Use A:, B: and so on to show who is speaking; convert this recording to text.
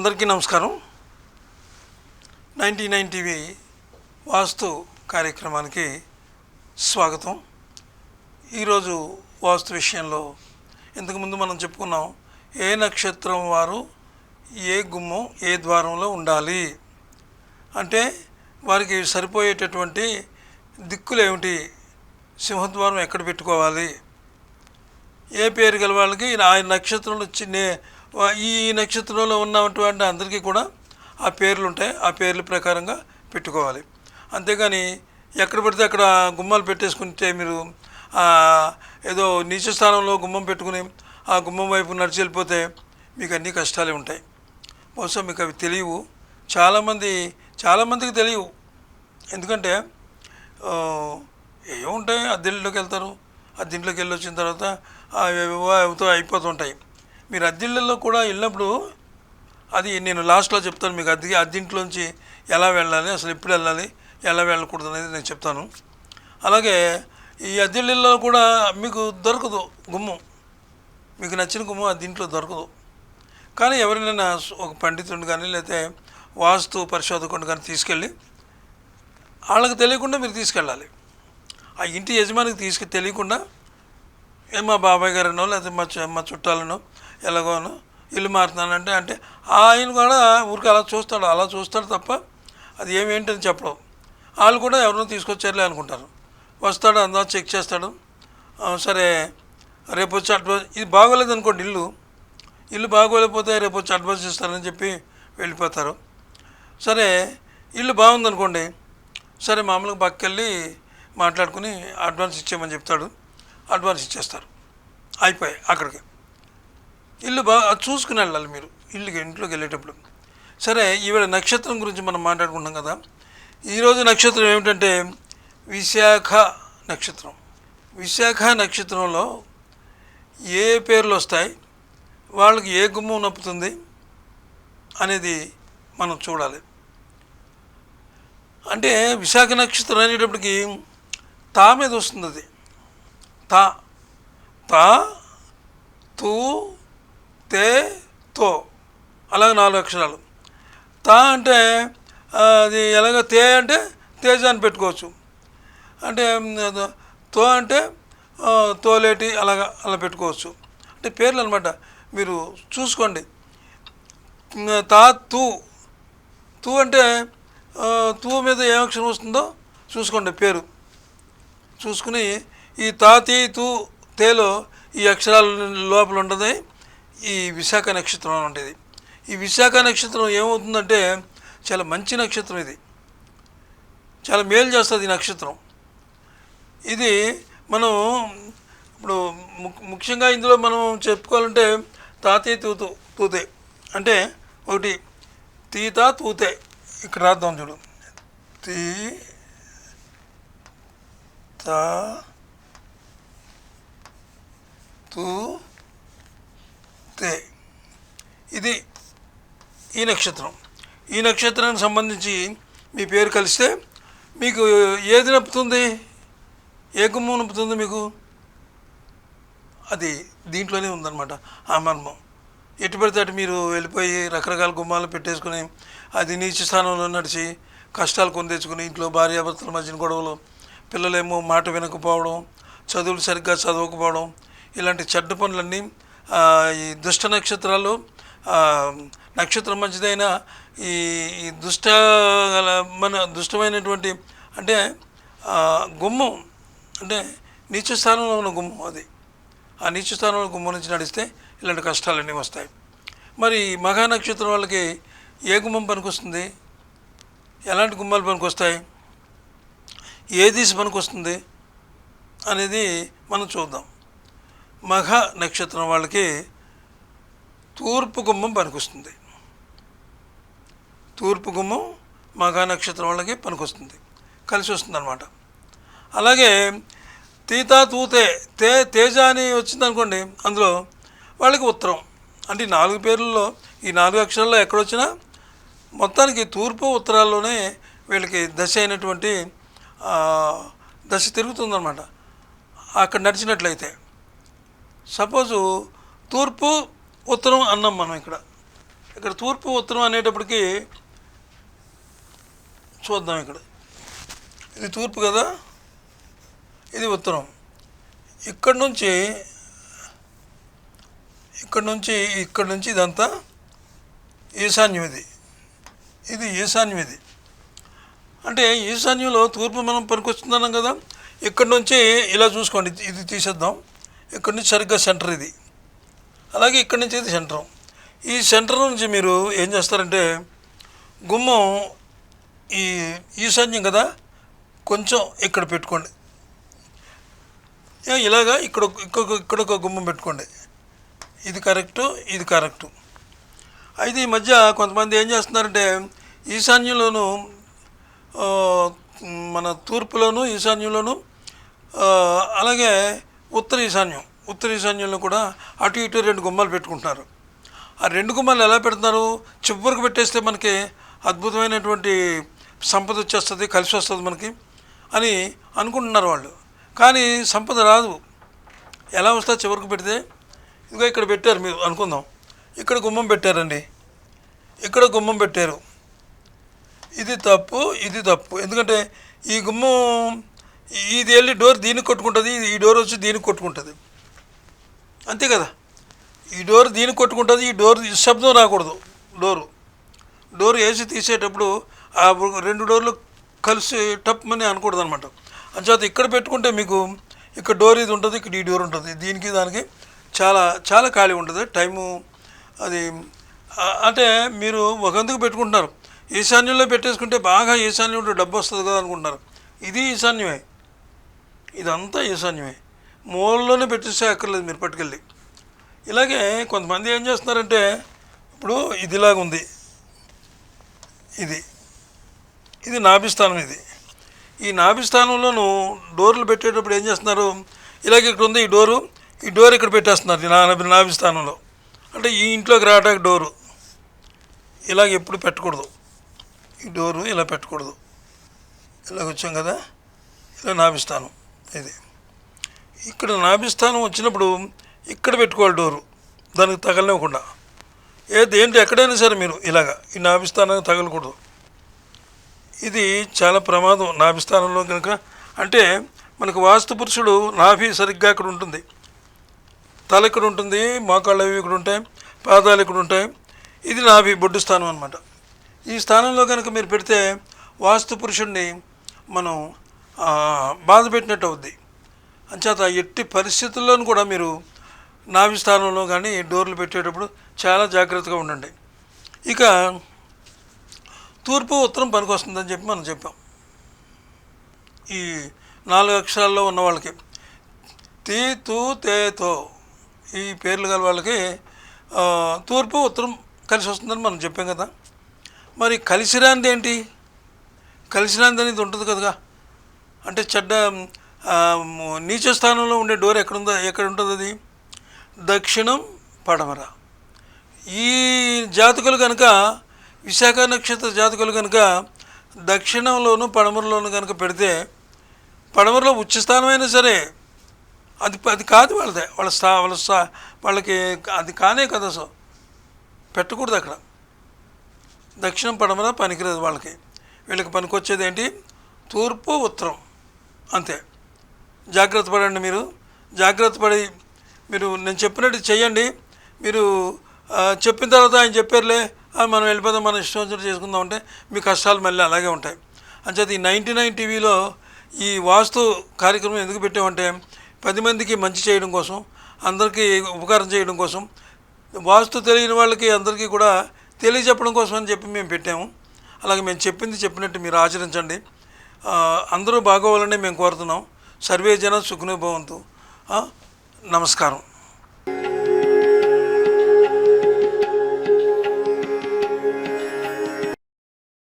A: అందరికీ నమస్కారం. Ninety nine TV వాస్తు కార్యక్రమానికి స్వాగతం. ఈరోజు వాస్తు విషయంలో ఇంతకుముందు మనం చెప్పుకున్నాం ఏ నక్షత్రం వారు ఏ గుమ్మం ఏ ద్వారంలో ఉండాలి? అంటే వారికి సరిపోయేటటువంటి దిక్కులు ఏమిటి? సింహద్వారం ఎక్కడ పెట్టుకోవాలి? ఏ పేరు గల వాళ్ళకి ఆ నక్షత్రంలో చిన్న ఈ నక్షత్రంలో ఉన్నటువంటి అందరికీ కూడా ఆ పేర్లు ఉంటాయి. ఆ పేర్ల ప్రకారంగా పెట్టుకోవాలి. అంతేగాని ఎక్కడ పడితే అక్కడ గుమ్మాలు పెట్టేసుకుంటే మీరు ఏదో నీచ స్థానంలో గుమ్మం పెట్టుకుని ఆ గుమ్మం వైపు నడిచి వెళ్ళిపోతే మీకు అన్ని కష్టాలే ఉంటాయి. బహుశా మీకు అవి తెలియవు. చాలామంది చాలామందికి తెలియవు. ఎందుకంటే ఆ, ఏముంటాయి అద్దెల్లోకి వెళ్తారు. అద్దెంట్లోకి వెళ్ళి వచ్చిన తర్వాత అవి అవుతూ అయిపోతుంటాయి మీరు అద్దెళ్ళలో కూడా వెళ్ళినప్పుడు అది నేను లాస్ట్లో చెప్తాను మీకు అద్దె అద్దింట్లోంచి ఎలా వెళ్ళాలి అసలు ఎప్పుడు వెళ్ళాలి ఎలా వెళ్ళకూడదు అనేది నేను చెప్తాను. అలాగే ఈ అద్దెళ్ళల్లో కూడా మీకు దొరకదు గుమ్మం. మీకు నచ్చిన గుమ్మం అద్దింట్లో దొరకదు. కానీ ఎవరినైనా ఒక పండితుడిని కానీ లేకపోతే వాస్తు పరిశోధకుడిని కానీ తీసుకెళ్ళి వాళ్ళకి తెలియకుండా మీరు తీసుకెళ్ళాలి. ఆ ఇంటి యజమానికి తీసుకు తెలియకుండా మా బాబాయ్ గారినో లేకపోతే మా చు- మా చుట్టాలనో ఎలాగోనో ఇల్లు మారుతున్నానంటే అంటే ఆయన కూడా ఊరికి అలా చూస్తాడు అలా చూస్తాడు తప్ప అది ఏమేంటని చెప్పడం. వాళ్ళు కూడా ఎవరినో తీసుకొచ్చారులే అనుకుంటారు. వస్తాడు అందా చెక్ చేస్తాడు. సరే రేపు వచ్చి అడ్వాన్స్ ఇది బాగోలేదు అనుకోండి ఇల్లు. ఇల్లు బాగోలేకపోతే రేపు వచ్చి అడ్వాన్స్ ఇస్తారని చెప్పి వెళ్ళిపోతారు. సరే ఇల్లు బాగుందనుకోండి సరే మామూలుగా పక్కకెళ్ళి మాట్లాడుకుని అడ్వాన్స్ ఇచ్చేయమని చెప్తాడు. అడ్వాన్స్ ఇచ్చేస్తారు. అయిపోయాయి అక్కడికి. ఇల్లు బాగా చూసుకుని వెళ్ళాలి మీరు ఇల్లుకి ఇంట్లోకి వెళ్ళేటప్పుడు. సరే ఈవేళ నక్షత్రం గురించి మనం మాట్లాడుకుంటాం కదా. ఈరోజు నక్షత్రం ఏమిటంటే విశాఖ నక్షత్రం. విశాఖ నక్షత్రంలో ఏ పేర్లు వస్తాయి వాళ్ళకి ఏ గుమ్మం నొప్పుతుంది అనేది మనం చూడాలి. అంటే విశాఖ నక్షత్రం అనేటప్పటికి తా మీద వస్తుంది అది. తా. తా తూ తే తో. అలాగే నాలుగు అక్షరాలు. తా అంటే అది ఎలాగ తే అంటే తేజ అని పెట్టుకోవచ్చు. అంటే తో అంటే తోలేటి అలాగా అలా పెట్టుకోవచ్చు. అంటే పేర్లు అనమాట మీరు చూసుకోండి. తా తూ. తూ అంటే తూ మీద ఏ అక్షరం వస్తుందో చూసుకోండి పేరు. చూసుకుని ఈ తాతి తూ తేలో ఈ అక్షరాల లోపల ఉండదు ఈ విశాఖ నక్షత్రం ఉండేది. ఈ విశాఖ నక్షత్రం ఏమవుతుందంటే చాలా మంచి నక్షత్రం ఇది. చాలా మేలు చేస్తుంది ఈ నక్షత్రం. ఇది మనం ఇప్పుడు ము- ముఖ్యంగా ఇందులో మనం చెప్పుకోవాలంటే తాతే తూతు తూతే. అంటే ఒకటి తీత తూతే. ఇక్కడ రాద్దాం చూడు. తీ తా తూ తే ఇది ఈ నక్షత్రం. ఈ నక్షత్రానికి సంబంధించి మీ పేరు కలిస్తే మీకు ఏది నప్పుతుంది? ఏ గుమ్మం నప్పుతుంది మీకు? అది దీంట్లోనే ఉందన్నమాట. ఆ మర్మం. ఎటు పడితే అటు మీరు వెళ్ళిపోయి రకరకాల గుమ్మాలు పెట్టేసుకుని అది నీచ స్థానంలో నడిచి కష్టాలు కొని తెచ్చుకుని ఇంట్లో భార్యాభర్తల మధ్యన గొడవలు పిల్లలేమో మాట వినకపోవడం చదువులు సరిగ్గా చదవకపోవడం ఇలాంటి చెడ్డ పనులన్నీ ఈ దుష్ట నక్షత్రాలు నక్షత్రం మంచిదైనా ఈ దుష్ట మన దుష్టమైనటువంటి అంటే గుమ్మం అంటే నీచ స్థానంలో ఉన్న గుమ్మం అది. ఆ నీచ స్థానంలో గుమ్మం నుంచి నడిస్తే ఇలాంటి కష్టాలన్నీ వస్తాయి. మరి మఘా నక్షత్రం వాళ్ళకి ఏ గుమ్మం పనికొస్తుంది? ఎలాంటి గుమ్మాలు పనికొస్తాయి? ఏ దిశ పనికొస్తుంది? అనేది మనం చూద్దాం. మఘ నక్షత్రం వాళ్ళకి తూర్పు గుమ్మం పనికొస్తుంది. తూర్పు గుమ్మం మఘ నక్షత్రం వాళ్ళకి పనికొస్తుంది. కలిసి వస్తుంది అనమాట అలాగే తీత తూతే తే తేజ అని వచ్చిందనుకోండి అందులో వాళ్ళకి ఉత్తరం. అంటే నాలుగు పేర్లలో ఈ నాలుగు అక్షరాల్లో ఎక్కడొచ్చినా మొత్తానికి తూర్పు ఉత్తరాల్లోనే వీళ్ళకి దశ అయినటువంటి దశ తిరుగుతుందన్నమాట. అక్కడ నడిచినట్లయితే. సపోజు తూర్పు ఉత్తరం అన్నాం మనం ఇక్కడ. ఇక్కడ తూర్పు ఉత్తరం అనేటప్పటికి చూద్దాం ఇక్కడ. ఇది తూర్పు కదా? ఇది ఉత్తరం. ఇక్కడ నుంచి ఇక్కడ నుంచి ఇక్కడ నుంచి ఇదంతా ఈశాన్యం ఇది. ఇది ఈశాన్యం ఇది. అంటే ఈశాన్యంలో తూర్పు మనం పనికొస్తుందన్నాం కదా? ఇక్కడ నుంచి ఇలా చూసుకోండి ఇది తీసేద్దాం. ఇక్కడ నుంచి సరిగ్గా సెంటర్ ఇది. అలాగే ఇక్కడ నుంచి ఇది సెంటర్. ఈ సెంటర్ నుంచి మీరు ఏం చేస్తారంటే గుమ్మం ఈ ఈశాన్యం కదా కొంచెం ఇక్కడ పెట్టుకోండి. ఏ, ఇలాగా ఇక్కడ ఇక్కడ ఒక- ఇక్కడ ఒక గుమ్మం పెట్టుకోండి. ఇది కరెక్టు ఇది కరెక్టు. అయితే ఈ మధ్య కొంతమంది ఏం చేస్తున్నారంటే ఈశాన్యంలోను మన తూర్పులోను ఈశాన్యంలోను అలాగే ఉత్తర ఈశాన్యం. ఉత్తర ఈశాన్యంలో కూడా అటు ఇటు రెండు గుమ్మాలు పెట్టుకుంటున్నారు. ఆ రెండు గుమ్మాలు ఎలా పెడుతున్నారు? చివరికి పెట్టేస్తే మనకి అద్భుతమైనటువంటి సంపద వచ్చేస్తుంది కలిసి వస్తుంది మనకి అని అనుకుంటున్నారు వాళ్ళు. కానీ సంపద రాదు. ఎలా వస్తా చివరికి పెడితే? ఇదిగో ఇక్కడ పెట్టారు మీరు అనుకుందాం. ఇక్కడ గుమ్మం పెట్టారండి. ఇక్కడ గుమ్మం పెట్టారు. ఇది తప్పు ఇది తప్పు. ఎందుకంటే ఈ గుమ్మం ఇది వెళ్ళి డోర్ దీనికి కొట్టుకుంటుంది ఈ డోర్ వచ్చి దీనికి కొట్టుకుంటుంది. అంతే కదా? ఈ డోర్ దీనికి కొట్టుకుంటుంది ఈ డోర్ శబ్దం రాకూడదు డోరు. డోర్ వేసి తీసేటప్పుడు ఆ రెండు డోర్లు కలిసి టప్మని అనకూడదు అనమాట అంచేత ఇక్కడ పెట్టుకుంటే మీకు ఇక్కడ డోర్ ఇది ఉంటుంది ఇక్కడ ఈ డోర్ ఉంటుంది. దీనికి దానికి చాలా చాలా ఖాళీ ఉంటుంది. టైము అది అంటే మీరు ఒకందుకు పెట్టుకుంటున్నారు. ఈశాన్యంలో పెట్టేసుకుంటే బాగా ఈశాన్యంలో డబ్బు వస్తుంది కదా అనుకుంటున్నారు. ఇది ఈశాన్యమే. ఇదంతా ఈశాన్యమే. మూలలోనే పెట్టేస్తే అక్కర్లేదు మీరు పట్టుకెళ్ళి. ఇలాగే కొంతమంది ఏం చేస్తున్నారంటే ఇప్పుడు ఇదిలాగా ఉంది. ఇది. ఇది నాభిస్థానం ఇది. ఈ నాభిస్థానంలోను డోర్లు పెట్టేటప్పుడు ఏం చేస్తున్నారు? ఇలాగే ఇక్కడ ఉంది ఈ డోరు ఈ డోర్ ఇక్కడ పెట్టేస్తున్నారు నా నాభిస్థానంలో. అంటే ఈ ఇంట్లోకి రావడానికి డోరు. ఇలాగ ఎప్పుడు పెట్టకూడదు. ఈ డోరు ఇలా పెట్టకూడదు. ఇలాగ వచ్చాం కదా? ఇలా నాభిస్థానం. ఇది. ఇక్కడ నాభిస్థానం వచ్చినప్పుడు ఇక్కడ పెట్టుకోవాలి డోరు. దానికి తగలనివ్వకుండా. ఏది ఏంటి ఎక్కడైనా సరే మీరు ఇలాగా ఈ నాభిస్థానానికి తగలకూడదు. ఇది చాలా ప్రమాదం నాభిస్థానంలో కనుక. అంటే మనకు వాస్తు పురుషుడు నాభి సరిగ్గా ఇక్కడ ఉంటుంది. తల ఇక్కడ ఉంటుంది మోకాళ్ళు అవి ఇక్కడ ఉంటాయి పాదాలు ఇక్కడ ఉంటాయి. ఇది నాభి బొడ్డు స్థానం అనమాట ఈ స్థానంలో కనుక మీరు పెడితే వాస్తు పురుషుడిని మనం బాధ పెట్టినట్టు అవుద్ది. అంచేత ఎట్టి పరిస్థితుల్లోనూ కూడా మీరు నాభి స్థానంలో కానీ డోర్లు పెట్టేటప్పుడు చాలా జాగ్రత్తగా ఉండండి. ఇక తూర్పు ఉత్తరం పనికొస్తుందని చెప్పి మనం చెప్పాం. ఈ నాలుగు అక్షరాల్లో ఉన్న వాళ్ళకి తీ తూ తే తో ఈ పేర్లు గల వాళ్ళకి తూర్పు ఉత్తరం కలిసి వస్తుందని మనం చెప్పాం కదా. మరి కలిసిరాంది ఏంటి? కలిసిరాంది అనేది ఉంటుంది కదా అంటే చెడ్డ నీచ స్థానంలో ఉండే డోర్ ఎక్కడుందో ఎక్కడ ఉంటుంది అది? దక్షిణం పడమర. ఈ జాతకులు కనుక విశాఖ నక్షత్ర జాతకులు కనుక దక్షిణంలోను పడమరలోను కనుక పెడితే పడమరలో ఉచ్చస్థానమైనా సరే అది అది కాదు వాళ్ళదే. వాళ్ళ స్థా వాళ్ళ స్థా వాళ్ళకి అది కానే కదా సో. పెట్టకూడదు అక్కడ. దక్షిణం పడమర పనికిరాదు వాళ్ళకి. వీళ్ళకి పనికొచ్చేది ఏంటి? తూర్పు ఉత్తరం. అంతే. జాగ్రత్త పడండి మీరు. జాగ్రత్త పడి మీరు నేను చెప్పినట్టు చెయ్యండి. మీరు చెప్పిన తర్వాత ఆయన చెప్పారులే మనం వెళ్ళిపోదాం మనం ఇష్టం వచ్చినట్టు చేసుకుందాం అంటే మీ కష్టాలు మళ్ళీ అలాగే ఉంటాయి. అంచేది ఈ నైంటీ నైన్ టీవీలో ఈ వాస్తు కార్యక్రమం ఎందుకు పెట్టామంటే పది మందికి మంచి చేయడం కోసం అందరికీ ఉపకారం చేయడం కోసం వాస్తు తెలియని వాళ్ళకి అందరికీ కూడా తెలియజెప్పడం కోసం అని చెప్పి మేము పెట్టాము. అలాగే మేము చెప్పింది చెప్పినట్టు మీరు ఆచరించండి. అందరూ బాగోవాలని మేము కోరుతున్నాం. సర్వే జన సుఖనుభవంతు నమస్కారం.